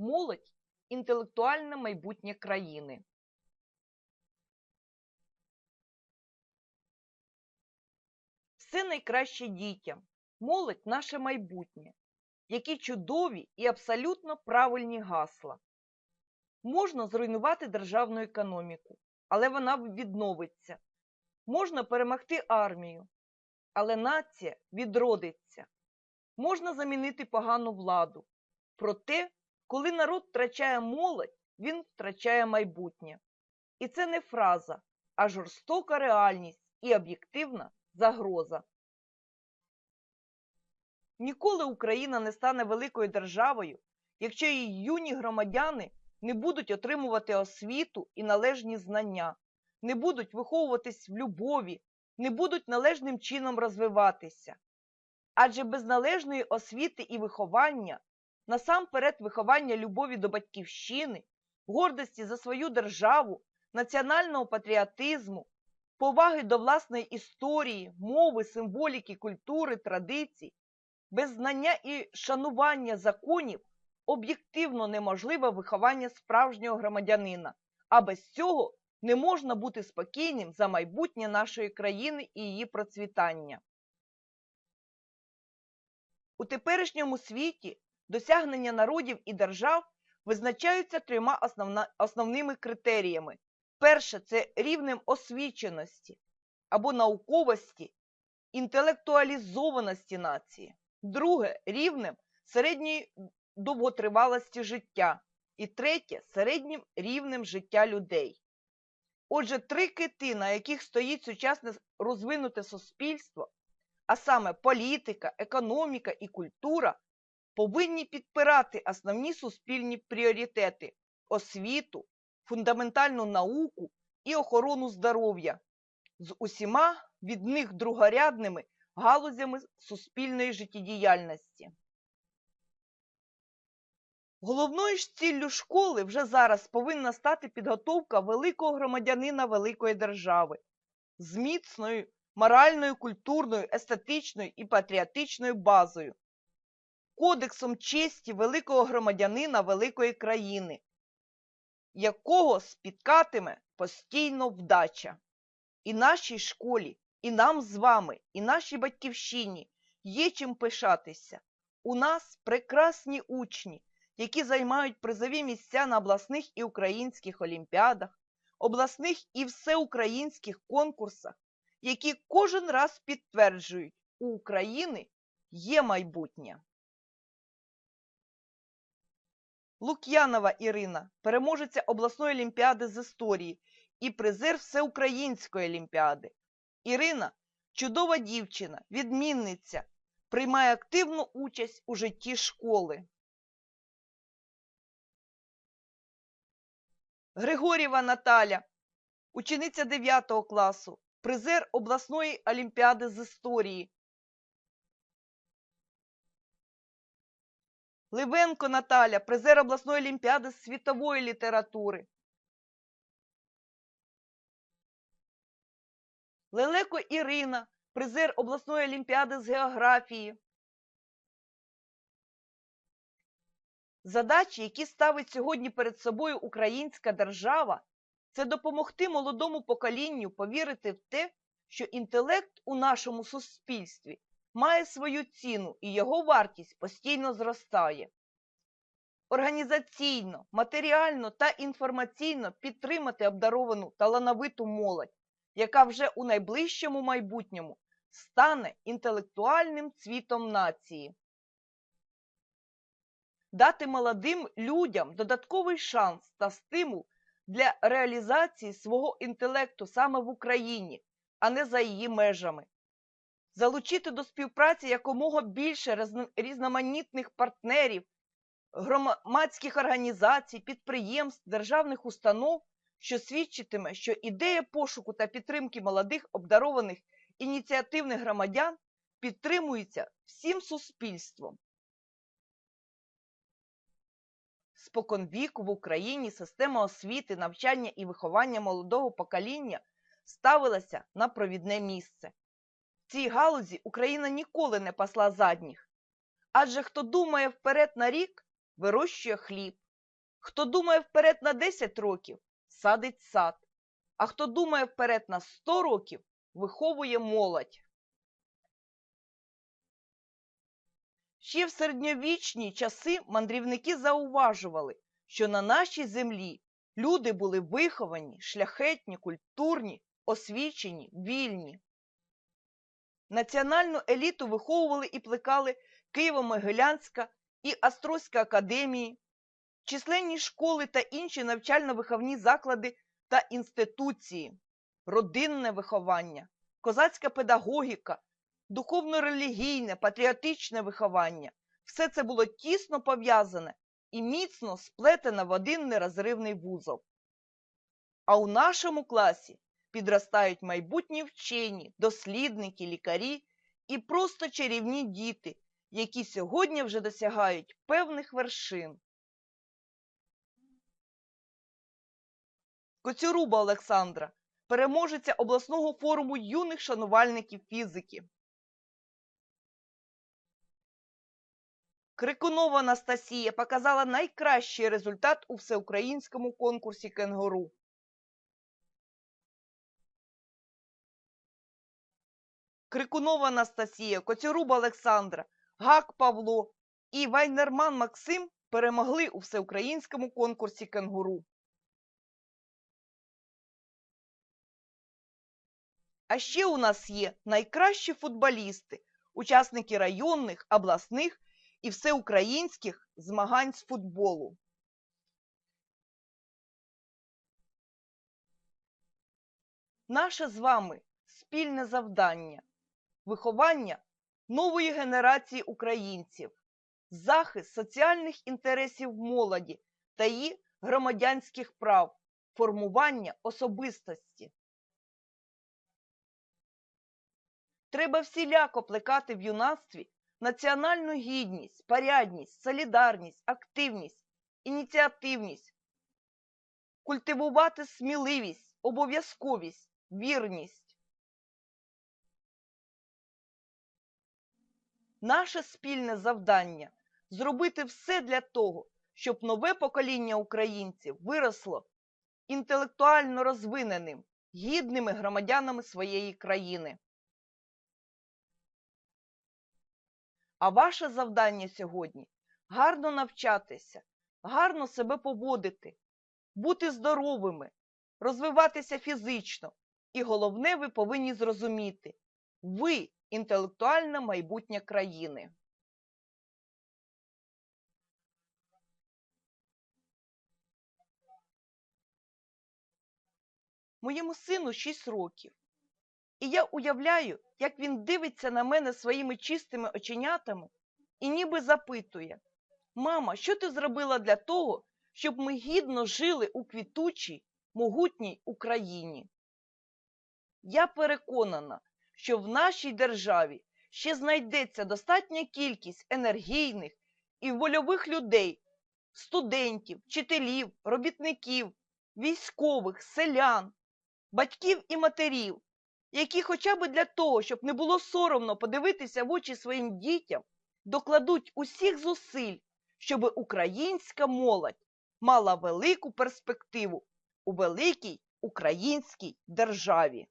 Молодь інтелектуальне майбутнє країни. Все найкраще дітям. Молодь наше майбутнє. Які чудові і абсолютно правильні гасла. Можна зруйнувати державну економіку, але вона відновиться. Можна перемогти армію, але нація відродиться. Можна замінити погану владу. Проте, коли народ втрачає молодь, він втрачає майбутнє. І це не фраза, а жорстока реальність і об'єктивна загроза. Ніколи Україна не стане великою державою, якщо її юні громадяни не будуть отримувати освіту і належні знання, не будуть виховуватись в любові, не будуть належним чином розвиватися. Адже без належної освіти і виховання, насамперед виховання любові до батьківщини, гордості за свою державу, національного патріотизму, поваги до власної історії, мови, символіки, культури, традицій, без знання і шанування законів об'єктивно неможливе виховання справжнього громадянина, а без цього не можна бути спокійним за майбутнє нашої країни і її процвітання. У теперішньому світі досягнення народів і держав визначаються трьома основна, основними критеріями. Перше це рівнем освіченості або науковості, інтелектуалізованості нації. Друге рівнем середньої довготривалості життя. І третє середнім рівнем життя людей. Отже, три кити, на яких стоїть сучасне розвинуте суспільство, а саме політика, економіка і культура, повинні підпирати основні суспільні пріоритети освіту, фундаментальну науку і охорону здоров'я з усіма від них другорядними галузями суспільної життєдіяльності. Головною ж ціллю школи вже зараз повинна стати підготовка великого громадянина великої держави з міцною моральною, культурною, естетичною і патріотичною базою, кодексом честі великого громадянина великої країни, якого спіткатиме постійно вдача. І нашій школі, і нам з вами, і нашій батьківщині є чим пишатися. У нас прекрасні учні які займають призові місця на обласних і українських олімпіадах, обласних і всеукраїнських конкурсах, які кожен раз підтверджують, у України є майбутнє. Лук'янова Ірина, переможеця обласної олімпіади з історії і призер Всеукраїнської олімпіади. Ірина чудова дівчина, відмінниця, приймає активну участь у житті школи. Григорєва Наталя, учениця 9 класу, призер обласної олімпіади з історії. Ливенко Наталя, призер обласної олімпіади з світової літератури. Лелеко Ірина, призер обласної олімпіади з географії. Задачі, які ставить сьогодні перед собою українська держава, це допомогти молодому поколінню повірити в те, що інтелект у нашому суспільстві має свою ціну і його вартість постійно зростає. Організаційно, матеріально та інформаційно підтримати обдаровану талановиту молодь, яка вже у найближчому майбутньому стане інтелектуальним цвітом нації дати молодим людям додатковий шанс та стимул для реалізації свого інтелекту саме в Україні, а не за її межами, залучити до співпраці якомога більше різноманітних партнерів, громадських організацій, підприємств, державних установ, що свідчитиме, що ідея пошуку та підтримки молодих обдарованих ініціативних громадян підтримується всім суспільством. Споконвіку в Україні система освіти, навчання і виховання молодого покоління ставилася на провідне місце. Цій галузі Україна ніколи не пасла задніх. Адже хто думає вперед на рік, вирощує хліб, Хто думає вперед на 10 років, садить сад, а хто думає вперед на 100 років, виховує молодь. Ще в середньовічні часи мандрівники зауважували, що на нашій землі люди були виховані, шляхетні, культурні, освічені, вільні. Національну еліту виховували і плекали Києво-Могилянська і Острозька академії, численні школи та інші навчально-виховні заклади та інституції, родинне виховання, козацька педагогіка, духовно-релігійне, патріотичне виховання. Все це було тісно пов'язане і міцно сплетене в один нерозривний вузол. А у нашому класі підростають майбутні вчені, дослідники, лікарі і просто чарівні діти, які сьогодні вже досягають певних вершин. Коцюруба Олександра, переможеця обласного форуму юних шанувальників фізики. Крикунова Анастасія показала найкращий результат у всеукраїнському конкурсі кенгуру. Крикунова Анастасія, Коцюруба Олександра, Гак Павло і Вайнерман Максим перемогли у всеукраїнському конкурсі кенгуру. А ще у нас є найкращі футболісти, учасники районних, обласних і всеукраїнських змагань з футболу. Наше з вами спільне завдання виховання нової генерації українців, захист соціальних інтересів молоді та її громадянських прав, формування особистості. Треба всіляко плекати в юнацтві національну гідність, порядність, солідарність, активність, ініціативність, культивувати сміливість, обов'язковість, вірність. Наше спільне завдання зробити все для того, щоб нове покоління українців виросло інтелектуально розвиненим, гідними громадянами своєї країни. А ваше завдання сьогодні гарно навчатися, гарно себе поводити, бути здоровими, розвиватися фізично. І головне, ви повинні зрозуміти, ви інтелектуальне майбутнє країни. Моєму сину 6 років. І я уявляю, як він дивиться на мене своїми чистими оченятами і ніби запитує: Мама, що ти зробила для того, щоб ми гідно жили у квітучій, могутній Україні? Я переконана, що в нашій державі ще знайдеться достатня кількість енергійних і вольових людей, студентів, вчителів, робітників, військових, селян, батьків і матерів, які хоча б для того, щоб не було соромно подивитися в очі своїм дітям, докладуть усіх зусиль, щоб українська молодь мала велику перспективу у великій українській державі.